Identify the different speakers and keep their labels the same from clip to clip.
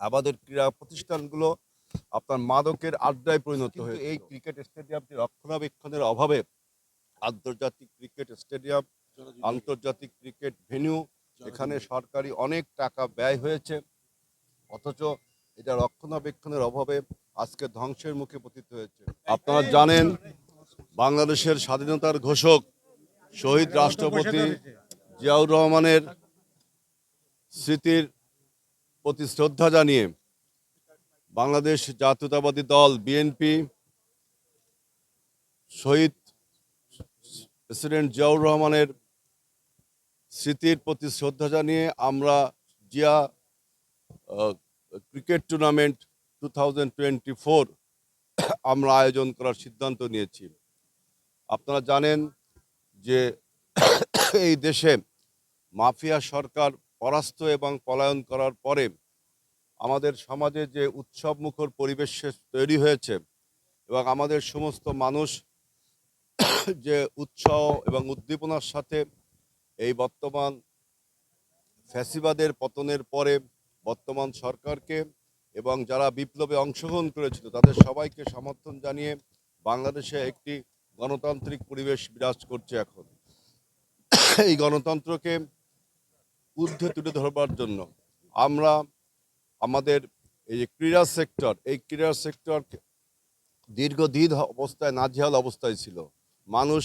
Speaker 1: আমাদের ক্রীড়া প্রতিষ্ঠানগুলো আপনার মাদকের আড্ডায় পরিণত হয়েছে এই ক্রিকেট স্টেডিয়ামটি রক্ষণাবেক্ষণের অভাবে আন্তর্জাতিক ক্রিকেট স্টেডিয়াম আন্তর্জাতিক ক্রিকেট ভেন্যু এখানে সরকারি অনেক টাকা ব্যয় হয়েছে। অথচ এটা রক্ষণাবেক্ষণের অভাবে আজকে ধ্বংসের মুখে পতিত হয়েছে। আপনারা জানেন বাংলাদেশের স্বাধীনতার ঘোষক শহীদ রাষ্ট্রপতি জিয়াউর রহমানের স্মৃতির প্রতি শ্রদ্ধা জানিয়ে বাংলাদেশ জাতীয়তাবাদী দল বিএনপি, শহীদ প্রেসিডেন্ট জিয়াউর রহমানের স্মৃতির প্রতি শ্রদ্ধা জানিয়ে আমরা জিয়া ক্রিকেট টুর্নামেন্ট টু আমরা আয়োজন করার সিদ্ধান্ত নিয়েছি। আপনারা জানেন যে এই দেশে মাফিয়া সরকার পরাস্ত এবং পলায়ন করার পরে আমাদের সমাজে যে উৎসব মুখর পরিবেশ তৈরি হয়েছে এবং আমাদের সমস্ত মানুষ যে উৎসাহ এবং উদ্দীপনার সাথে এই বর্তমান ফ্যাসিবাদের পতনের পরে বর্তমান সরকারকে এবং যারা বিপ্লবে অংশগ্রহণ করেছিল তাদের সবাইকে সমর্থন জানিয়ে বাংলাদেশে একটি গণতান্ত্রিক পরিবেশ বিরাজ করছে এখন। এই গণতন্ত্রকে ঊর্ধ্বে তুলে ধরবার জন্য আমরা আমাদের এই যে ক্রীড়া সেক্টর, এই ক্রীড়া সেক্টর দীর্ঘদিন অবস্থায় নাজেহাল অবস্থায় ছিল। মানুষ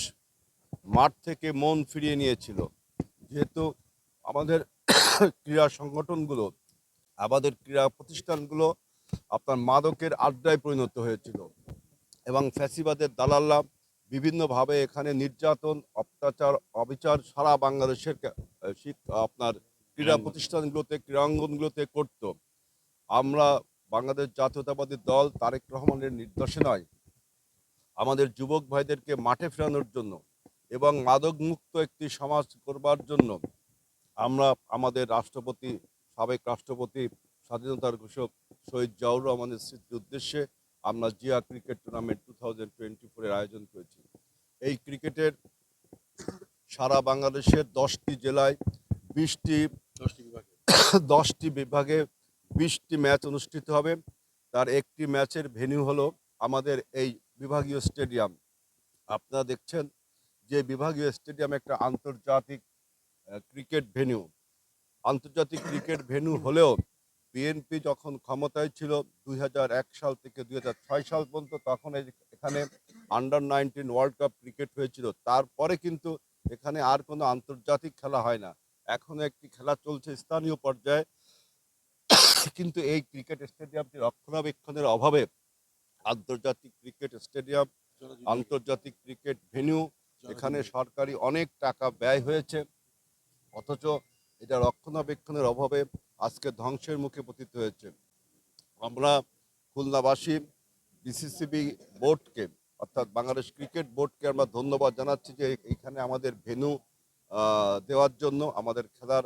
Speaker 1: মাঠ থেকে মন ফিরিয়ে নিয়েছিল। যেহেতু আমাদের ক্রীড়া সংগঠনগুলো, আমাদের ক্রীড়া প্রতিষ্ঠানগুলো আপনার মাদকের আড্ডায় পরিণত হয়েছিল এবং ফ্যাসিবাদের দালাল্লা বিভিন্নভাবে এখানে নির্যাতন, অত্যাচার, অবিচার সারা বাংলাদেশের শিক- আপনার ক্রীড়া প্রতিষ্ঠানগুলোতে ক্রীড়াঙ্গনগুলোতে করত। আমরা বাংলাদেশ জাতীয়তাবাদী দল তারেক রহমানের নির্দেশনায় আমাদের যুবক ভাইদেরকে মাঠে ফেরানোর জন্য এবং মাদক মুক্ত একটি সমাজ করবার জন্য আমরা আমাদের রাষ্ট্রপতি সাবেক রাষ্ট্রপতি স্বাধীনতার ঘোষক শহীদ জাউর রহমানের স্মৃতির উদ্দেশ্যে আমরা Zia cricket tournament two thousand twenty ফোরের আয়োজন করেছি। এই ক্রিকেটের সারা বাংলাদেশের দশটি জেলায় বিশটি দশটি বিভাগে বিশটি ম্যাচ অনুষ্ঠিত হবে। তার একটি ম্যাচের ভেন্যু হলো আমাদের এই বিভাগীয় স্টেডিয়াম। আপনারা দেখছেন যে বিভাগীয় স্টেডিয়াম একটা আন্তর্জাতিক ক্রিকেট ভেন্যু। আন্তর্জাতিক ক্রিকেট ভেন্যু হলেও বিএনপি যখন ক্ষমতায় ছিল দুই হাজার এক সাল থেকে দুই হাজার ছয় সাল পর্যন্ত, তখন এখানে under nineteen world cup cricket হয়েছিল। তারপরে কিন্তু এখানে আর কোনো আন্তর্জাতিক খেলা হয় না। এখনও একটি খেলা চলছে স্থানীয় পর্যায়ে। কিন্তু এই ক্রিকেট স্টেডিয়ামটি রক্ষণাবেক্ষণের অভাবে আন্তর্জাতিক ক্রিকেট স্টেডিয়াম আন্তর্জাতিক ক্রিকেট ভেন্যু এখানে সরকারি অনেক টাকা ব্যয় হয়েছে। অথচ এটা রক্ষণাবেক্ষণের অভাবে আজকে ধ্বংসের মুখে পতিত হয়েছে। আমরা খুলনাবাসী বিসিসিবি বোর্ডকে অর্থাৎ বাংলাদেশ ক্রিকেট বোর্ডকে আমরা ধন্যবাদ জানাচ্ছি যে এখানে আমাদের আহ, দেওয়ার জন্য আমাদের খেলার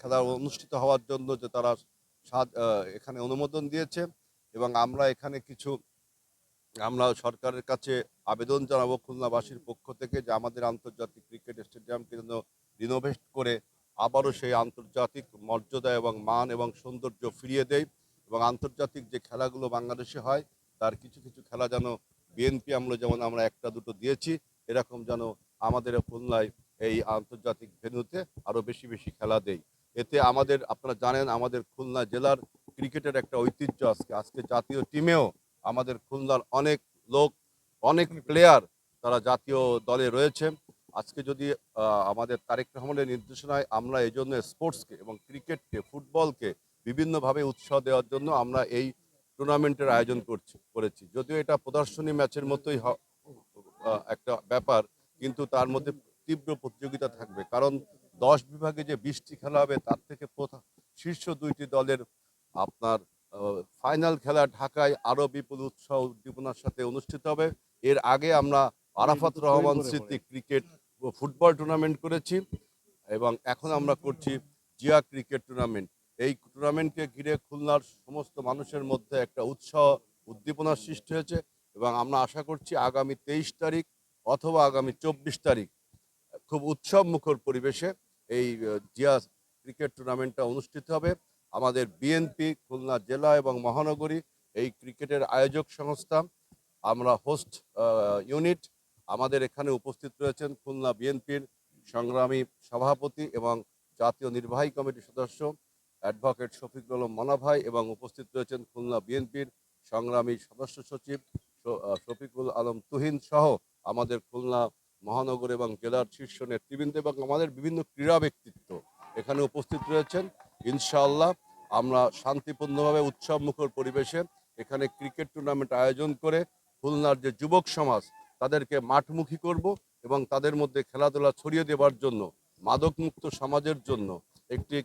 Speaker 1: খেলা অনুষ্ঠিত হওয়ার জন্য যে তারা এখানে অনুমোদন দিয়েছে এবং আমরা এখানে কিছু আমরা সরকারের কাছে আবেদন জানাব খুলনাবাসীর পক্ষ থেকে যে আমাদের আন্তর্জাতিক ক্রিকেট স্টেডিয়ামকে যেন রিনোভেট করে আবারও সেই আন্তর্জাতিক মর্যাদা এবং মান এবং সৌন্দর্য ফিরিয়ে দেয় এবং আন্তর্জাতিক যে খেলাগুলো বাংলাদেশে হয় তার কিছু কিছু খেলা যেন বিএনপি আমরা যেমন আমরা একটা, দুটো দিয়েছি, এরকম যেন আমাদের খুলনায় এই আন্তর্জাতিক ভেন্যুতে আরও বেশি বেশি খেলা দেই। এতে আমাদের, আপনারা জানেন আমাদের খুলনা জেলার ক্রিকেটের একটা ঐতিহ্য আজকে। আজকে জাতীয় টিমেও আমাদের খুলনার অনেক লোক, অনেক প্লেয়ার তারা জাতীয় দলে রয়েছে। আজকে যদি আমাদের তারেক রহমানের নির্দেশনায় আমরা এই জন্য স্পোর্টসকে এবং ক্রিকেটকে ফুটবলকে বিভিন্নভাবে উৎসাহ দেওয়ার জন্য আমরা এই টুর্নামেন্টের আয়োজন করছি করেছি। যদিও এটা প্রদর্শনী ম্যাচের মতোই একটা ব্যাপার কিন্তু তার মধ্যে তীব্র প্রতিযোগিতা থাকবে। কারণ দশ বিভাগে যে বিশটি খেলা হবে তার থেকে শীর্ষ দুইটি দলের আপনার ফাইনাল খেলা ঢাকায় আরও বিপুল উৎসাহ উদ্দীপনার সাথে অনুষ্ঠিত হবে। এর আগে আমরা আরাফাত রহমান স্মৃতি ক্রিকেট ও ফুটবল টুর্নামেন্ট করেছি এবং এখন আমরা করছি জিয়া ক্রিকেট টুর্নামেন্ট। এই টুর্নামেন্টকে ঘিরে খুলনার সমস্ত মানুষের মধ্যে একটা উৎসাহ, উদ্দীপনার সৃষ্টি হয়েছে এবং আমরা আশা করছি আগামী তেইশ তারিখ অথবা আগামী চব্বিশ তারিখ খুব উৎসব মুখর পরিবেশে এই জিয়া ক্রিকেট টুর্নামেন্টটা অনুষ্ঠিত হবে। আমাদের বিএনপি, খুলনা জেলা এবং মহানগরী এই ক্রিকেটের আয়োজক সংস্থা, আমরা হোস্ট ইউনিট, আমাদের এখানে উপস্থিত রয়েছেন খুলনা বিএনপির সংগ্রামী সভাপতি এবং জাতীয় নির্বাহী কমিটির সদস্য অ্যাডভোকেট শফিকুল আলম মানা ভাই এবং উপস্থিত রয়েছেন খুলনা বিএনপির সংগ্রামী সদস্য সচিব শফিকুল আলম তুহিন সহ আমাদের খুলনা মহানগর এবং জেলার শীর্ষ নেতৃবৃন্দ এবং আমাদের বিভিন্ন ক্রীড়া ব্যক্তিত্ব এখানে উপস্থিত রয়েছেন। ইনশাআল্লাহ আমরা শান্তিপূর্ণভাবে উৎসব মুখর পরিবেশে এখানে ক্রিকেট টুর্নামেন্ট আয়োজন করে খুলনার যে যুবক সমাজ তাদেরকে মাঠমুখী করব এবং তাদের মধ্যে খেলাধুলা ছড়িয়ে দেওয়ার জন্য মাদকমুক্ত সমাজের জন্য একটি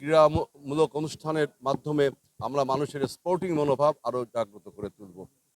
Speaker 1: ক্রীড়ামূলক অনুষ্ঠানের মাধ্যমে আমরা মানুষের স্পোর্টিং মনোভাব আরও জাগ্রত করে তুলব।